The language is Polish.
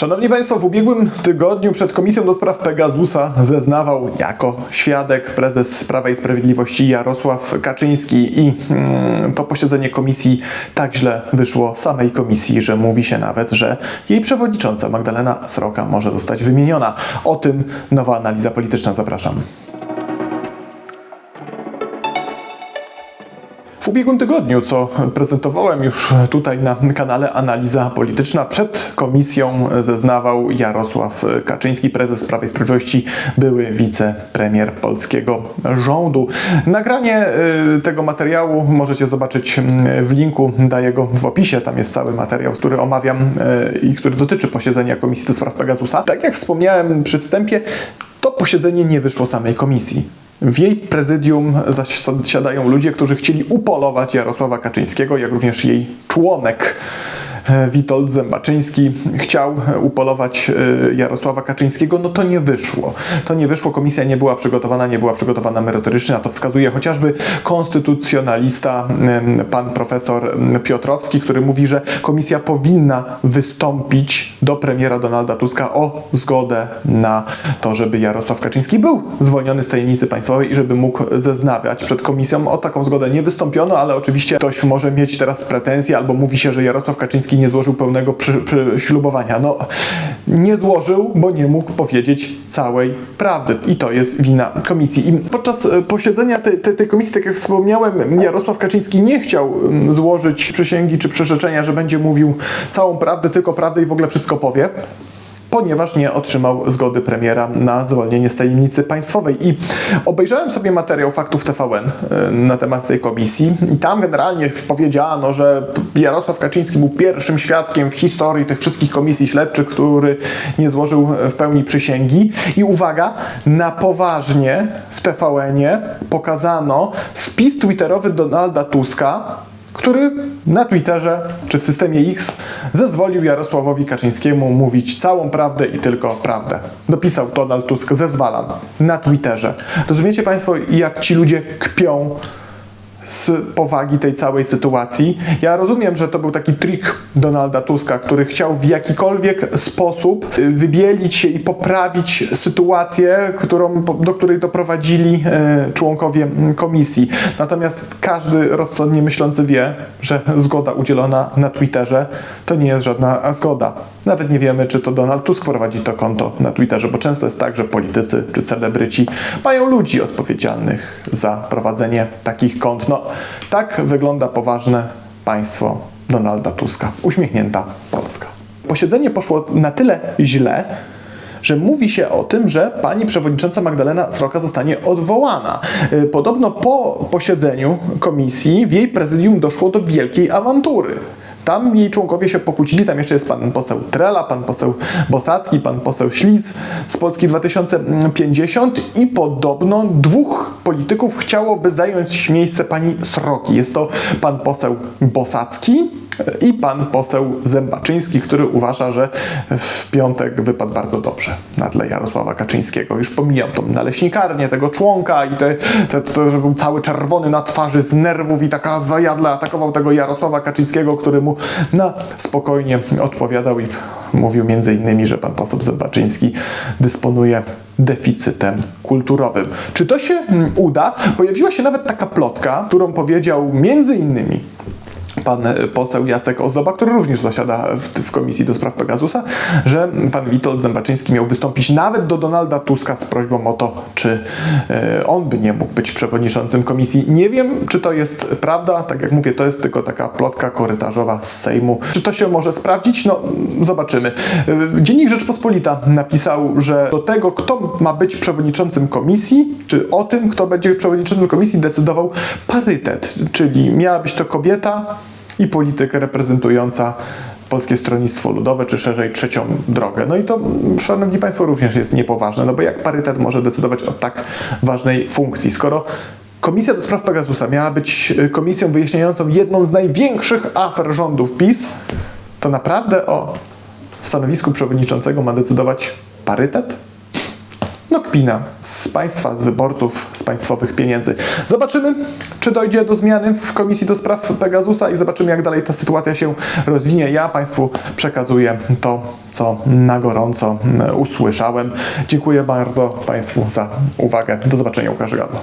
Szanowni Państwo, w ubiegłym tygodniu przed Komisją do Spraw Pegasusa zeznawał jako świadek prezes Prawa i Sprawiedliwości Jarosław Kaczyński i mm, to posiedzenie komisji tak źle wyszło samej komisji, że mówi się nawet, że jej przewodnicząca Magdalena Sroka może zostać wymieniona. O tym nowa analiza polityczna. Zapraszam. Ubiegłym tygodniu, co prezentowałem już tutaj na kanale Analiza Polityczna, przed komisją zeznawał Jarosław Kaczyński, prezes Prawa i Sprawiedliwości, były wicepremier polskiego rządu. Nagranie y, tego materiału możecie zobaczyć mm, w linku, daję go w opisie, tam jest cały materiał, który omawiam y, i który dotyczy posiedzenia Komisji do Spraw Pegasusa. Tak jak wspomniałem przy wstępie, to posiedzenie nie wyszło samej komisji. W jej prezydium zasiadają ludzie, którzy chcieli upolować Jarosława Kaczyńskiego, jak również jej członek Witold Zębaczyński chciał upolować e, Jarosława Kaczyńskiego, no to nie wyszło. To nie wyszło, komisja nie była przygotowana, nie była przygotowana merytorycznie, na to wskazuje chociażby konstytucjonalista pan profesor Piotrowski, który mówi, że komisja powinna wystąpić do premiera Donalda Tuska o zgodę na to, żeby Jarosław Kaczyński był zwolniony z tajemnicy państwowej i żeby mógł zeznawiać przed komisją. O taką zgodę nie wystąpiono, ale oczywiście ktoś może mieć teraz pretensje albo mówi się, że Jarosław Kaczyński nie złożył pełnego przy, przy ślubowania. No, nie złożył, bo nie mógł powiedzieć całej prawdy i to jest wina komisji. I podczas e, posiedzenia tej, tej, tej komisji, tak jak wspomniałem, Jarosław Kaczyński nie chciał złożyć przysięgi czy przyrzeczenia, że będzie mówił całą prawdę, tylko prawdę i w ogóle wszystko powie ponieważ nie otrzymał zgody premiera na zwolnienie z tajemnicy państwowej. I obejrzałem sobie materiał faktów TVN y, na temat tej komisji i tam generalnie powiedziano, że Jarosław Kaczyński był pierwszym świadkiem w historii tych wszystkich komisji śledczych, który nie złożył w pełni przysięgi. I uwaga, na poważnie w TVN-ie pokazano wpis twitterowy Donalda Tuska, który na Twitterze czy w systemie X zezwolił Jarosławowi Kaczyńskiemu mówić całą prawdę i tylko prawdę. Dopisał Donald Tusk, zezwalam, na Twitterze. Rozumiecie Państwo, jak ci ludzie kpią z powagi tej całej sytuacji. Ja rozumiem, że to był taki trik Donalda Tuska, który chciał w jakikolwiek sposób y, wybielić się i poprawić sytuację, którą, do której doprowadzili e, członkowie komisji. Natomiast każdy rozsądnie myślący wie, że zgoda udzielona na Twitterze to nie jest żadna zgoda. Nawet nie wiemy, czy to Donald Tusk prowadzi to konto na Twitterze, bo często jest tak, że politycy czy celebryci mają ludzi odpowiedzialnych za prowadzenie takich kont. No, tak wygląda poważne państwo Donalda Tuska. Uśmiechnięta Polska. Posiedzenie poszło na tyle źle, że mówi się o tym, że pani przewodnicząca Magdalena Sroka zostanie odwołana. Y, Podobno po posiedzeniu komisji w jej prezydium doszło do wielkiej awantury. Tam jej członkowie się pokłócili, tam jeszcze jest pan poseł Trela, pan poseł Bosacki, pan poseł Śliz z Polski 2050 i podobno dwóch polityków chciałoby zająć miejsce pani Sroki. Jest to pan poseł Bosacki i pan poseł Zębaczyński, który uważa, że w piątek wypadł bardzo dobrze na tle Jarosława Kaczyńskiego. Już pomijam tą naleśnikarnię tego członka i te, te, to, że był cały czerwony na twarzy z nerwów i taka zajadle atakował tego Jarosława Kaczyńskiego, który mu na spokojnie odpowiadał i mówił między innymi, że pan poseł Zębaczyński dysponuje deficytem kulturowym. Czy to się mm, uda? Pojawiła się nawet taka plotka, którą powiedział między innymi pan e, poseł Jacek Ozdoba, który również zasiada w, w Komisji do Spraw Pegasusa, że pan Witold Zębaczyński miał wystąpić nawet do Donalda Tuska z prośbą o to, czy e, on by nie mógł być przewodniczącym komisji. Nie wiem, czy to jest prawda. Tak jak mówię, to jest tylko taka plotka korytarzowa z Sejmu. Czy to się może sprawdzić? No, zobaczymy. E, Dziennik Rzeczpospolita napisał, że do tego, kto ma być przewodniczącym komisji, czy o tym, kto będzie przewodniczącym komisji, decydował parytet, czyli miała być to kobieta, i politykę reprezentująca Polskie Stronnictwo Ludowe, czy szerzej trzecią drogę. No i to, szanowni państwo, również jest niepoważne, no bo jak parytet może decydować o tak ważnej funkcji, skoro Komisja do spraw Pegasusa miała być y, komisją wyjaśniającą jedną z największych afer rządów PiS, to naprawdę o stanowisku przewodniczącego ma decydować parytet? No kpina z państwa, z wyborców, z państwowych pieniędzy. Zobaczymy, czy dojdzie do zmiany w Komisji do Spraw Pegasusa i zobaczymy, jak dalej ta sytuacja się rozwinie. Ja Państwu przekazuję to, co na gorąco mm, usłyszałem. Dziękuję bardzo Państwu za uwagę. Do zobaczenia, Łukasz Gadło.